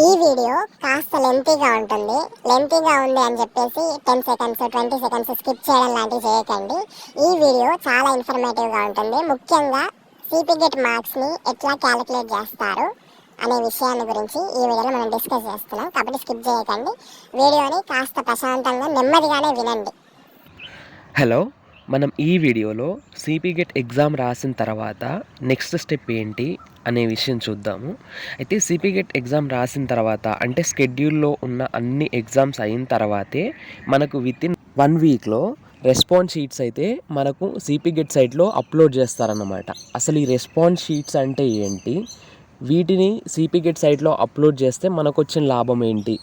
ఈ వీడియో కాస్త లెంతీగా ఉంటుంది. లెంతీగా ఉంది అని చెప్పేసి ten seconds twenty seconds skip చేయడం లాంటివి చేయకండి. ఈ వీడియో చాలా ఇన్ఫర్మేటివ్గా ఉంటుంది. ముఖ్యంగా సిపిగెట్ మార్క్స్ని ఎట్లా క్యాలిక్యులేట్ చేస్తారు అనే విషయాన్ని గురించి ఈ వీడియోలో మనం డిస్కస్ చేస్తున్నాం. కాబట్టి స్కిప్ చేయకండి. వీడియోని కాస్త ప్రశాంతంగా నెమ్మదిగానే వినండి. హలో మనం ఈ వీడియోలో సిపిగెట్ ఎగ్జామ్ రాసిన తర్వాత నెక్స్ట్ స్టెప్ ఏంటి? అనే విషయం చూద్దాము. అయితే సిపిగెట్ ఎగ్జామ్ రాసిన తర్వాత అంటే స్కెడ్యూల్లో ఉన్న అన్ని ఎగ్జామ్స్ అయిన తర్వాతే మనకు విత్ ఇన్ వన్ వీక్లో రెస్పాన్స్ షీట్స్ అయితే మనకు సిపిగెట్ సైట్లో అప్లోడ్ చేస్తారన్నమాట. అసలు ఈ రెస్పాన్స్ షీట్స్ అంటే ఏంటి? వీటిని సిపిగెట్ సైట్లో అప్లోడ్ చేస్తే మనకు వచ్చిన లాభం ఏంటి?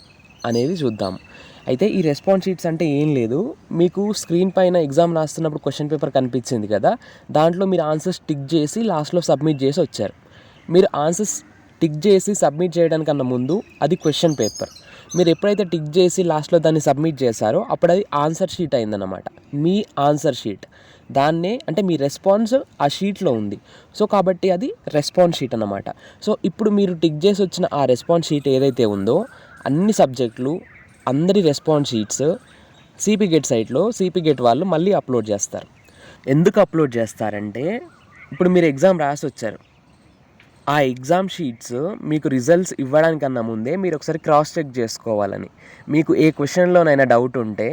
అనేది చూద్దాం. అయితే ఈ రెస్పాన్స్ షీట్స్ అంటే ఏం లేదు. మీకు స్క్రీన్ పైన ఎగ్జామ్ రాస్తున్నప్పుడు క్వశ్చన్ పేపర్ కనిపించింది కదా? దాంట్లో మీరు ఆన్సర్స్ టిక్ చేసి లాస్ట్లో సబ్మిట్ చేసి వచ్చారు. మీరు ఆన్సర్స్ టిక్ చేసి సబ్మిట్ చేయడానికన్నా ముందు అది క్వశ్చన్ పేపర్. మీరు ఎప్పుడైతే టిక్ చేసి లాస్ట్లో దాన్ని సబ్మిట్ చేశారో అప్పుడు అది ఆన్సర్ షీట్ అయిందన్నమాట. మీ ఆన్సర్ షీట్. దాన్నే అంటే మీ రెస్పాన్స్ ఆ షీట్లో ఉంది. సో కాబట్టి అది రెస్పాన్స్ షీట్ అన్నమాట. సో ఇప్పుడు మీరు టిక్ చేసి వచ్చిన ఆ రెస్పాన్స్ షీట్ ఏదైతే ఉందో అన్ని సబ్జెక్టులు అందరి రెస్పాన్స్ షీట్స్ సిపి గేట్ సైట్లో సిపి గేట్ వాళ్ళు మళ్ళీ అప్లోడ్ చేస్తారు. ఎందుకు అప్లోడ్ చేస్తారంటే ఇప్పుడు మీరు ఎగ్జామ్ రాసి వచ్చారు. ఆ ఎగ్జామ్ షీట్స్ మీకు రిజల్ట్స్ ఇవ్వడానికన్నా ముందే మీరు ఒకసారి క్రాస్ చెక్ చేసుకోవాలని. మీకు ఏ క్వశ్చన్లోనైనా డౌట్ ఉంటే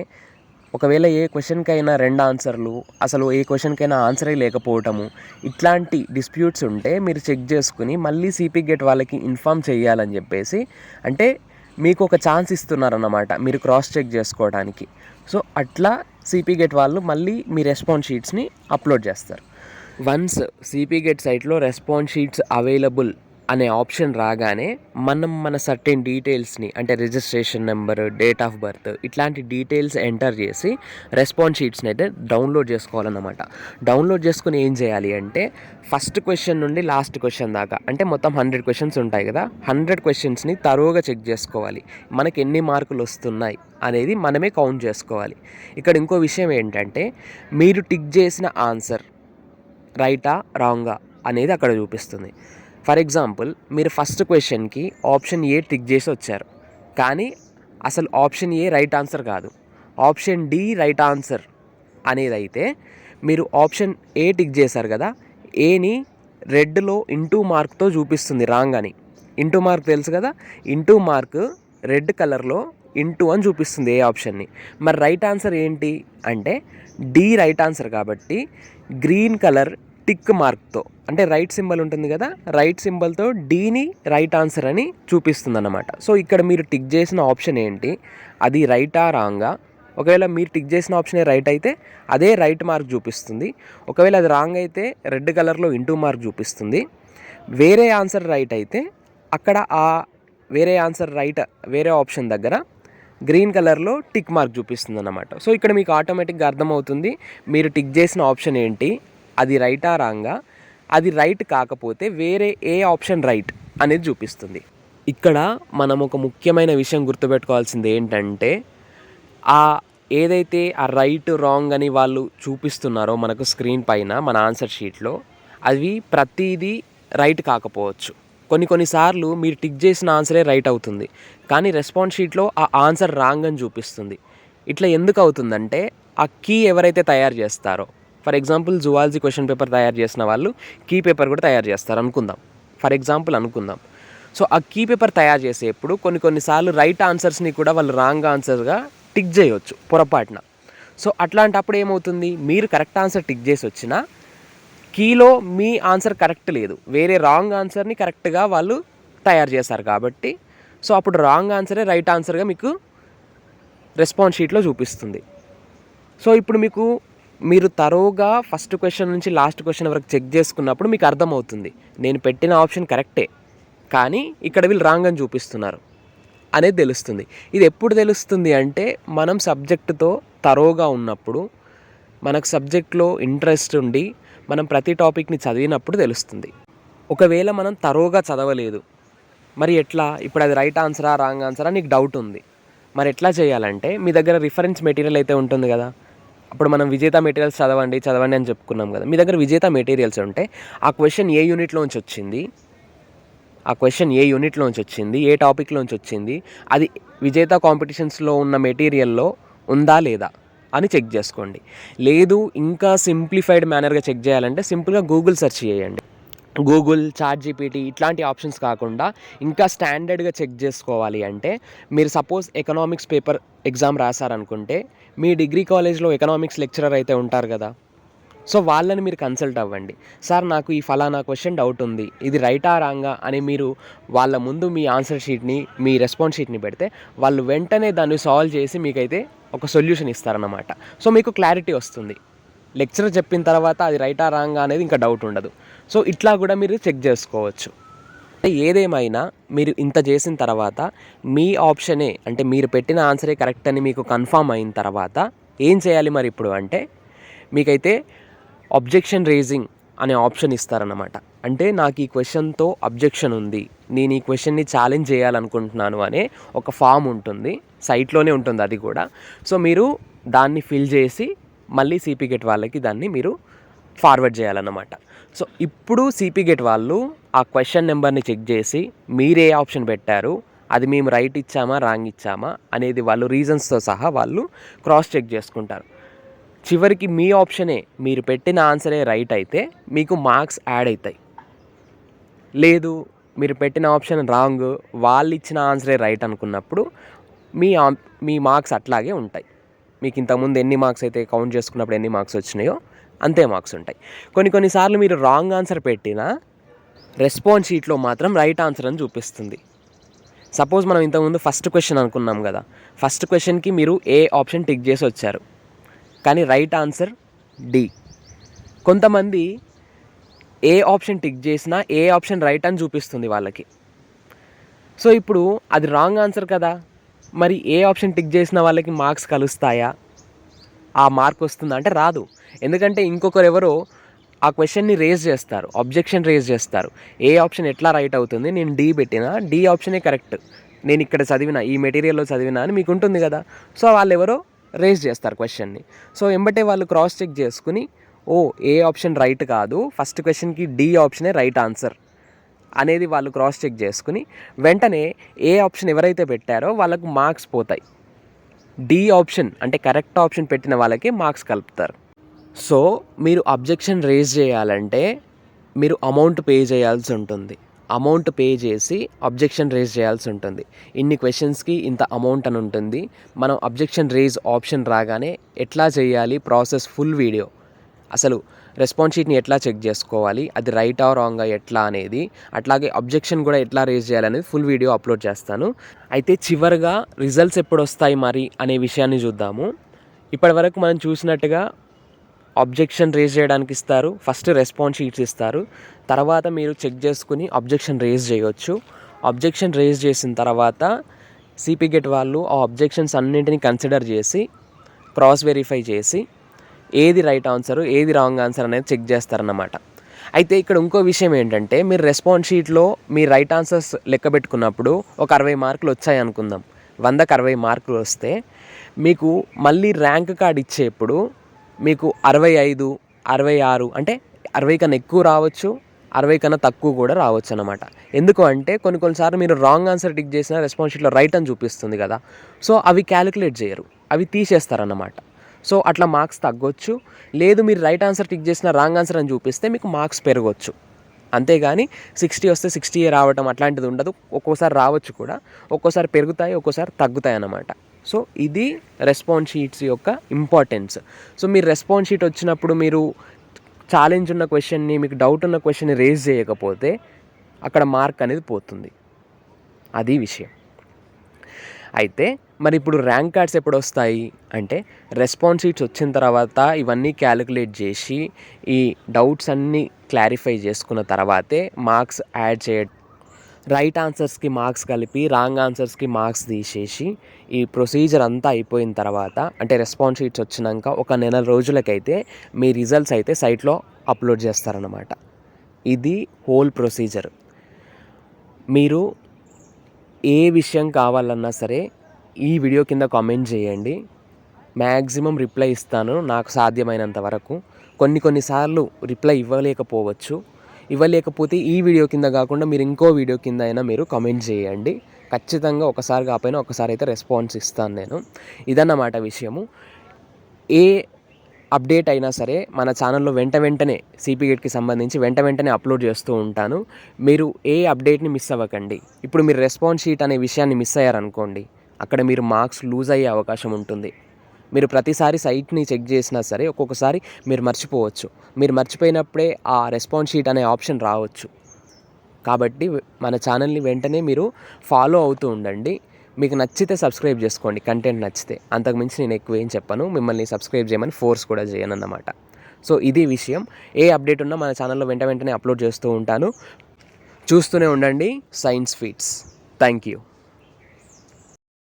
ఒకవేళ ఏ క్వశ్చన్కైనా రెండు ఆన్సర్లు అసలు ఏ క్వశ్చన్కైనా ఆన్సరే లేకపోవటము ఇట్లాంటి డిస్ప్యూట్స్ ఉంటే మీరు చెక్ చేసుకుని మళ్ళీ సిపి గెట్ వాళ్ళకి ఇన్ఫామ్ చేయాలని చెప్పేసి అంటే మీకు ఒక ఛాన్స్ ఇస్తున్నారన్నమాట మీరు క్రాస్ చెక్ చేసుకోవడానికి సో అట్లా సిపి గెట్ వాళ్ళు మళ్ళీ మీ రెస్పాన్స్ షీట్స్ని అప్లోడ్ చేస్తారు. వన్స్ సిపి గెట్ సైట్లో రెస్పాన్స్ షీట్స్ అవైలబుల్ అనే ఆప్షన్ రాగానే మనం మన సర్టెన్ డీటెయిల్స్ని అంటే registration number date of birth ఇట్లాంటి డీటెయిల్స్ ఎంటర్ చేసి రెస్పాన్స్ షీట్స్ని అయితే డౌన్లోడ్ చేసుకోవాలన్నమాట. డౌన్లోడ్ చేసుకుని ఏం చేయాలి అంటే ఫస్ట్ క్వశ్చన్ నుండి లాస్ట్ క్వశ్చన్ దాకా అంటే మొత్తం హండ్రెడ్ క్వశ్చన్స్ ఉంటాయి కదా హండ్రెడ్ క్వశ్చన్స్ని తరువుగా చెక్ చేసుకోవాలి. మనకి ఎన్ని మార్కులు వస్తున్నాయి అనేది మనమే కౌంట్ చేసుకోవాలి. ఇక్కడ ఇంకో విషయం ఏంటంటే మీరు టిక్ చేసిన ఆన్సర్ రైటా రాంగా అనేది అక్కడ చూపిస్తుంది. ఫర్ ఎగ్జాంపుల్ మీరు ఫస్ట్ క్వశ్చన్కి ఆప్షన్ ఏ టిక్ చేసి వచ్చారు. కానీ అసలు ఆప్షన్ ఏ రైట్ ఆన్సర్ కాదు. ఆప్షన్ డి రైట్ ఆన్సర్ అనేది అయితే మీరు ఆప్షన్ ఏ టిక్ చేశారు కదా ఏని రెడ్లో ఇంటూ మార్క్తో చూపిస్తుంది రాంగ్ అని. ఇంటూ మార్క్ తెలుసు కదా ఇంటూ మార్క్ రెడ్ కలర్లో ఇంటూ అని చూపిస్తుంది ఏ ఆప్షన్ని. మరి రైట్ ఆన్సర్ ఏంటి అంటే డి రైట్ ఆన్సర్ కాబట్టి గ్రీన్ కలర్ టిక్ మార్క్తో. అంటే రైట్ సింబల్ ఉంటుంది కదా రైట్ సింబల్తో డీని రైట్ ఆన్సర్ అని చూపిస్తుంది అన్నమాట సో ఇక్కడ మీరు టిక్ చేసిన ఆప్షన్ ఏంటి? అది రైటా రాంగా? ఒకవేళ మీరు టిక్ చేసిన ఆప్షనే రైట్ అయితే అదే రైట్ మార్క్ చూపిస్తుంది. ఒకవేళ అది రాంగ్ అయితే రెడ్ కలర్లో ఇంటూ మార్క్ చూపిస్తుంది. వేరే ఆన్సర్ రైట్ అయితే అక్కడ ఆ వేరే ఆన్సర్ రైట్ వేరే ఆప్షన్ దగ్గర గ్రీన్ కలర్లో టిక్ మార్క్ చూపిస్తుంది అన్నమాట సో ఇక్కడ మీకు ఆటోమేటిక్గా అర్థమవుతుంది మీరు టిక్ చేసిన ఆప్షన్ ఏంటి అది రైటా రాంగా అది రైట్ కాకపోతే వేరే ఏ ఆప్షన్ రైట్ అనేది చూపిస్తుంది. ఇక్కడ మనం ఒక ముఖ్యమైన విషయం గుర్తుపెట్టుకోవాల్సింది ఏంటంటే ఆ ఏదైతే ఆ రైట్ రాంగ్ అని వాళ్ళు చూపిస్తున్నారో మనకు స్క్రీన్ పైన మన ఆన్సర్ షీట్లో అవి ప్రతిదీ రైట్ కాకపోవచ్చు. కొన్ని కొన్నిసార్లు మీరు టిక్ చేసిన ఆన్సరే రైట్ అవుతుంది. కానీ రెస్పాన్స్ షీట్లో ఆ ఆన్సర్ రాంగ్ అని చూపిస్తుంది. ఇట్లా ఎందుకు అవుతుందంటే ఆ కీ ఎవరైతే తయారు చేస్తారో for example zoology question paper తయారు చేసిన వాళ్ళు కీ పేపర్ కూడా తయారు చేస్తారు అనుకుందాం. ఫర్ ఎగ్జాంపుల్ అనుకుందాం. సో ఆ కీ పేపర్ తయారు చేసేప్పుడు కొన్ని కొన్నిసార్లు రైట్ ఆన్సర్స్ని కూడా వాళ్ళు రాంగ్ ఆన్సర్గా టిక్ చేయవచ్చు పొరపాటున. సో అట్లాంటప్పుడు ఏమవుతుంది? మీరు కరెక్ట్ ఆన్సర్ టిక్ చేసి వచ్చినా కీలో మీ ఆన్సర్ కరెక్ట్ లేదు. వేరే రాంగ్ ఆన్సర్ని కరెక్ట్గా వాళ్ళు తయారు చేస్తారు కాబట్టి సో అప్పుడు రాంగ్ ఆన్సరే రైట్ ఆన్సర్గా మీకు రెస్పాన్స్ షీట్లో చూపిస్తుంది. సో ఇప్పుడు మీకు మీరు తరోగా ఫస్ట్ క్వశ్చన్ నుంచి లాస్ట్ క్వశ్చన్ వరకు చెక్ చేసుకున్నప్పుడు మీకు అర్థమవుతుంది. నేను పెట్టిన ఆప్షన్ కరెక్టే కానీ ఇక్కడ వీళ్ళు రాంగ్ అని చూపిస్తున్నారు అనేది తెలుస్తుంది. ఇది ఎప్పుడు తెలుస్తుంది అంటే మనం సబ్జెక్టుతో తరోగా ఉన్నప్పుడు మనకు సబ్జెక్ట్లో ఇంట్రెస్ట్ ఉండి మనం ప్రతి టాపిక్ని చదివినప్పుడు తెలుస్తుంది. ఒకవేళ మనం తరోగా చదవలేదు మరి ఎట్లా? ఇప్పుడు అది రైట్ ఆన్సరా రాంగ్ ఆన్సరా నీకు డౌట్ ఉంది. మరి ఎట్లా చేయాలంటే మీ దగ్గర రిఫరెన్స్ మెటీరియల్ అయితే ఉంటుంది కదా? అప్పుడు మనం విజేత మెటీరియల్స్ చదవండి చదవండి అని చెప్పుకున్నాం కదా. మీ దగ్గర విజేత మెటీరియల్స్ ఉంటే ఆ క్వశ్చన్ ఏ యూనిట్లోంచి వచ్చింది? ఆ క్వశ్చన్ ఏ యూనిట్లోంచి వచ్చింది? ఏ టాపిక్లోంచి వచ్చింది? అది విజేత కాంపిటీషన్స్లో ఉన్న మెటీరియల్లో ఉందా లేదా? అని చెక్ చేసుకోండి. లేదు ఇంకా సింప్లిఫైడ్ మేనర్గా చెక్ చేయాలంటే సింపుల్గా గూగుల్ సెర్చ్ చేయండి. గూగుల్ చాట్ జీపీటీ ఇట్లాంటి ఆప్షన్స్ కాకుండా ఇంకా స్టాండర్డ్గా చెక్ చేసుకోవాలి అంటే మీరు సపోజ్ ఎకనామిక్స్ పేపర్ ఎగ్జామ్ రాశారనుకుంటే మీ డిగ్రీ కాలేజ్లో ఎకనామిక్స్ లెక్చరర్ అయితే ఉంటారు కదా. సో వాళ్ళని మీరు కన్సల్ట్ అవ్వండి. సార్ నాకు ఈ ఫలానా క్వశ్చన్ డౌట్ ఉంది. ఇది రైటా రాంగా? అని మీరు వాళ్ళ ముందు మీ ఆన్సర్ షీట్ని మీ రెస్పాన్స్ షీట్ని పెడితే వాళ్ళు వెంటనే దాన్ని సాల్వ్ చేసి మీకైతే ఒక సొల్యూషన్ ఇస్తారన్నమాట. సో మీకు క్లారిటీ వస్తుంది. లెక్చర్ చెప్పిన తర్వాత అది రైటా రాంగా అనేది ఇంకా డౌట్ ఉండదు. సో ఇట్లా కూడా మీరు చెక్ చేసుకోవచ్చు. అంటే ఏదేమైనా మీరు ఇంత చేసిన తర్వాత మీ ఆప్షనే అంటే మీరు పెట్టిన ఆన్సరే కరెక్ట్ అని మీకు కన్ఫామ్ అయిన తర్వాత ఏం చేయాలి మరి ఇప్పుడు అంటే మీకైతే అబ్జెక్షన్ రేజింగ్ అనే ఆప్షన్ ఇస్తారన్నమాట. అంటే నాకు ఈ క్వశ్చన్తో అబ్జెక్షన్ ఉంది. నేను ఈ క్వశ్చన్ని ఛాలెంజ్ చేయాలనుకుంటున్నాను అనే ఒక ఫామ్ ఉంటుంది. సైట్లోనే ఉంటుంది అది కూడా. సో మీరు దాన్ని ఫిల్ చేసి మళ్ళీ సిపి గెట్ వాళ్ళకి దాన్ని మీరు ఫార్వర్డ్ చేయాలన్నమాట. సో ఇప్పుడు సిపి గెట్ వాళ్ళు ఆ క్వశ్చన్ నెంబర్ని చెక్ చేసి మీరే ఆప్షన్ పెట్టారు? అది మేము రైట్ ఇచ్చామా? రాంగ్ ఇచ్చామా? అనేది వాళ్ళు రీజన్స్తో సహా వాళ్ళు క్రాస్ చెక్ చేసుకుంటారు. చివరికి మీ ఆప్షనే మీరు పెట్టిన ఆన్సరే రైట్ అయితే మీకు మార్క్స్ యాడ్ అవుతాయి లేదు మీరు పెట్టిన ఆప్షన్ రాంగ్ వాళ్ళు ఇచ్చిన ఆన్సరే రైట్ అనుకున్నప్పుడు మీ మీ మార్క్స్ అట్లాగే ఉంటాయి. మీకు ఇంతకుముందు ఎన్ని మార్క్స్ అయితే కౌంట్ చేసుకున్నప్పుడు ఎన్ని మార్క్స్ వచ్చినాయో అంతే మార్క్స్ ఉంటాయి. కొన్ని కొన్నిసార్లు మీరు రాంగ్ ఆన్సర్ పెట్టినా రెస్పాన్స్ షీట్లో మాత్రం రైట్ ఆన్సర్ అని చూపిస్తుంది. సపోజ్ మనం ఇంతకుముందు ఫస్ట్ క్వశ్చన్ అనుకున్నాం కదా. ఫస్ట్ క్వశ్చన్కి మీరు ఏ ఆప్షన్ టిక్ చేసి వచ్చారు? కానీ రైట్ ఆన్సర్ డి కొంతమంది ఏ ఆప్షన్ టిక్ చేసినా ఏ ఆప్షన్ రైట్ అని చూపిస్తుంది వాళ్ళకి. సో ఇప్పుడు అది రాంగ్ ఆన్సర్ కదా. మరి ఏ ఆప్షన్ టిక్ చేసిన వాళ్ళకి మార్క్స్ కలుస్తాయా? ఆ మార్క్ వస్తుందా? అంటే రాదు. ఎందుకంటే ఇంకొకరు ఎవరో ఆ క్వశ్చన్ని రేజ్ చేస్తారు అబ్జెక్షన్ రేజ్ చేస్తారు. ఏ ఆప్షన్ ఎట్లా రైట్ అవుతుంది? నేను డీ పెట్టినా డీ ఆప్షనే కరెక్ట్ నేను ఇక్కడ చదివిన ఈ మెటీరియల్లో చదివినా అని మీకు ఉంటుంది కదా. సో వాళ్ళు ఎవరో రేజ్ చేస్తారు క్వశ్చన్ని సో ఎంబటే వాళ్ళు క్రాస్ చెక్ చేసుకుని ఓ ఏ ఆప్షన్ రైట్ కాదు. ఫస్ట్ క్వశ్చన్కి డి ఆప్షనే రైట్ ఆన్సర్ అనేది వాళ్ళు క్రాస్ చెక్ చేసుకుని వెంటనే ఏ ఆప్షన్ ఎవరైతే పెట్టారో వాళ్ళకు మార్క్స్ పోతాయి. డి ఆప్షన్ అంటే కరెక్ట్ ఆప్షన్ పెట్టిన వాళ్ళకి మార్క్స్ కలుపుతారు. సో మీరు అబ్జెక్షన్ రేజ్ చేయాలంటే మీరు అమౌంట్ పే చేయాల్సి ఉంటుంది. అమౌంట్ పే చేసి అబ్జెక్షన్ రేజ్ చేయాల్సి ఉంటుంది. ఇన్ని క్వశ్చన్స్కి ఇంత అమౌంట్ అని ఉంటుంది. మనం అబ్జెక్షన్ రేజ్ ఆప్షన్ రాగానే ఎట్లా చేయాలి? Process full video. అసలు రెస్పాన్స్ షీట్ని ఎట్లా చెక్ చేసుకోవాలి? అది రైట్ ఆ రాంగ్ ఎట్లా అనేది అట్లాగే అబ్జెక్షన్ కూడా ఎట్లా రేజ్ చేయాలనేది ఫుల్ వీడియో అప్లోడ్ చేస్తాను. అయితే చివరిగా రిజల్ట్స్ ఎప్పుడు వస్తాయి మరి అనే విషయాన్ని చూద్దాము. ఇప్పటివరకు మనం చూసినట్టుగా అబ్జెక్షన్ రేజ్ చేయడానికి ఇస్తారు. ఫస్ట్ రెస్పాన్స్ షీట్స్ ఇస్తారు. తర్వాత మీరు చెక్ చేసుకుని అబ్జెక్షన్ రేజ్ చేయొచ్చు. అబ్జెక్షన్ రేజ్ చేసిన తర్వాత సిపి గెట్ వాళ్ళు ఆ అబ్జెక్షన్స్ అన్నింటినీ కన్సిడర్ చేసి క్రాస్ వెరిఫై చేసి ఏది రైట్ ఆన్సర్ ఏది రాంగ్ ఆన్సర్ అనేది చెక్ చేస్తారన్నమాట. అయితే ఇక్కడ ఇంకో విషయం ఏంటంటే మీరు రెస్పాన్స్ షీట్లో మీ రైట్ ఆన్సర్స్ లెక్క పెట్టుకున్నప్పుడు ఒక అరవై మార్కులు వచ్చాయి అనుకుందాం. వందకు అరవై మార్కులు వస్తే మీకు మళ్ళీ ర్యాంక్ కార్డ్ ఇచ్చేప్పుడు మీకు అరవై ఐదు అరవై ఆరు అంటే అరవై కన్నా ఎక్కువ రావచ్చు అరవై కన్నా తక్కువ కూడా రావచ్చు అనమాట ఎందుకు అంటే కొన్ని కొన్నిసార్లు మీరు రాంగ్ ఆన్సర్ టిక్ చేసిన రెస్పాన్స్ షీట్లో రైట్ అని చూపిస్తుంది కదా. సో అవి క్యాలిక్యులేట్ చేయరు అవి తీసేస్తారన్నమాట. సో అట్లా మార్క్స్ తగ్గొచ్చు. లేదు మీరు రైట్ ఆన్సర్ టిక్ చేసిన రాంగ్ ఆన్సర్ అని చూపిస్తే మీకు మార్క్స్ పెరగవచ్చు అంతేగాని సిక్స్టీ వస్తే సిక్స్టీ రావటం అట్లాంటిది ఉండదు. ఒక్కోసారి రావచ్చు కూడా ఒక్కోసారి పెరుగుతాయి ఒక్కోసారి తగ్గుతాయి అన్నమాట. సో ఇది రెస్పాన్స్ షీట్స్ యొక్క ఇంపార్టెన్స్. సో మీరు రెస్పాన్స్ షీట్ వచ్చినప్పుడు మీరు ఛాలెంజ్ ఉన్న క్వశ్చన్ని మీకు డౌట్ ఉన్న క్వశ్చన్ని రేజ్ చేయకపోతే అక్కడ మార్క్ అనేది పోతుంది. అది విషయం. అయితే మరి ఇప్పుడు ర్యాంక్ కార్డ్స్ ఎప్పుడు వస్తాయి? అంటే రెస్పాన్స్ షీట్స్ వచ్చిన తర్వాత ఇవన్నీ క్యాలిక్యులేట్ చేసి ఈ డౌట్స్ అన్నీ క్లారిఫై చేసుకున్న తర్వాతే మార్క్స్ యాడ్ చేయ రైట్ ఆన్సర్స్కి మార్క్స్ కలిపి రాంగ్ ఆన్సర్స్కి మార్క్స్ తీసేసి ఈ ప్రొసీజర్ అంతా అయిపోయిన తర్వాత అంటే రెస్పాన్స్ షీట్స్ వచ్చినాక ఒక నెల రోజులకైతే మీ రిజల్ట్స్ అయితే సైట్లో అప్లోడ్ చేస్తారనమాట ఇది హోల్ ప్రొసీజర్. మీరు ఏ విషయం కావాలన్నా సరే ఈ వీడియో కింద కామెంట్ చేయండి. మ్యాక్సిమం రిప్లై ఇస్తాను నాకు సాధ్యమైనంత వరకు. కొన్ని కొన్నిసార్లు రిప్లై ఇవ్వలేకపోవచ్చు. ఇవ్వలేకపోతే ఈ వీడియో కింద కాకుండా మీరు ఇంకో వీడియో కింద అయినా మీరు కమెంట్ చేయండి. ఖచ్చితంగా ఒకసారి కాకపోయినా ఒకసారి అయితే రెస్పాన్స్ ఇస్తాను నేను. ఇదన్నమాట విషయము. ఏ అప్డేట్ అయినా సరే మన ఛానల్లో వెంట వెంటనే సిపిగేట్కి సంబంధించి వెంట వెంటనే అప్లోడ్ చేస్తూ ఉంటాను. మీరు ఏ అప్డేట్ని మిస్ అవ్వకండి. ఇప్పుడు మీరు రెస్పాన్స్ షీట్ అనే విషయాన్ని మిస్ అయ్యారనుకోండి అక్కడ మీరు మార్క్స్ లూజ్ అయ్యే అవకాశం ఉంటుంది. మీరు ప్రతిసారి సైట్ని చెక్ చేసినా సరే ఒక్కొక్కసారి మీరు మర్చిపోవచ్చు. మీరు మర్చిపోయినప్పుడే ఆ రెస్పాన్స్ షీట్ అనే ఆప్షన్ రావచ్చు. కాబట్టి మన ఛానల్ని వెంటనే మీరు ఫాలో అవుతూ ఉండండి. మీకు నచ్చితే సబ్స్క్రైబ్ చేసుకోండి. కంటెంట్ నచ్చితే. అంతకుమించి నేను ఎక్కువ ఏం చెప్పను. మిమ్మల్ని సబ్స్క్రైబ్ చేయమని ఫోర్స్ కూడా చేయను అన్నమాట సో ఇది విషయం. ఏ అప్డేట్ ఉన్నా మన ఛానల్లో వెంట వెంటనే అప్లోడ్ చేస్తూ ఉంటాను. చూస్తూనే ఉండండి. Science feats thank you.